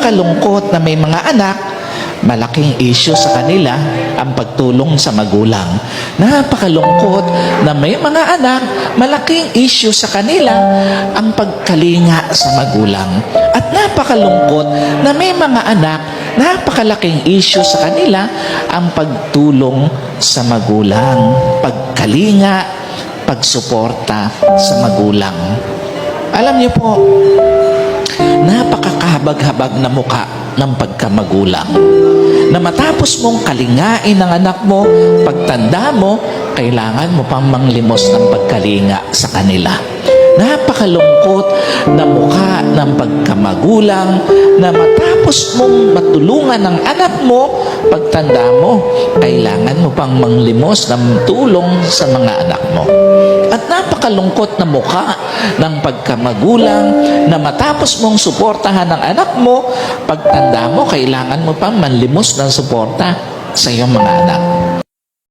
napakalungkot na may mga anak, malaking issue sa kanila ang pagtulong sa magulang. Napakalungkot na may mga anak, malaking issue sa kanila ang pagkalinga sa magulang. At napakalungkot na may mga anak, napakalaking issue sa kanila ang pagtulong sa magulang, pagkalinga, pagsuporta sa magulang. Alam niyo po, napakakahabag-habag na muka ng pagkamagulang. Na matapos mong kalingain ang anak mo, pagtanda mo, kailangan mo pang manglimos ng pagkalinga sa kanila. Napakalungkot na mukha ng pagkamagulang na matapos mong matulungan ang anak mo, pagtanda mo, kailangan mo pang manglimos ng tulong sa mga anak mo. Napakalungkot na mukha ng pagkamagulang na matapos mong suportahan ang anak mo, pagtanda mo, kailangan mo pang manlimos ng suporta sa iyong mga anak.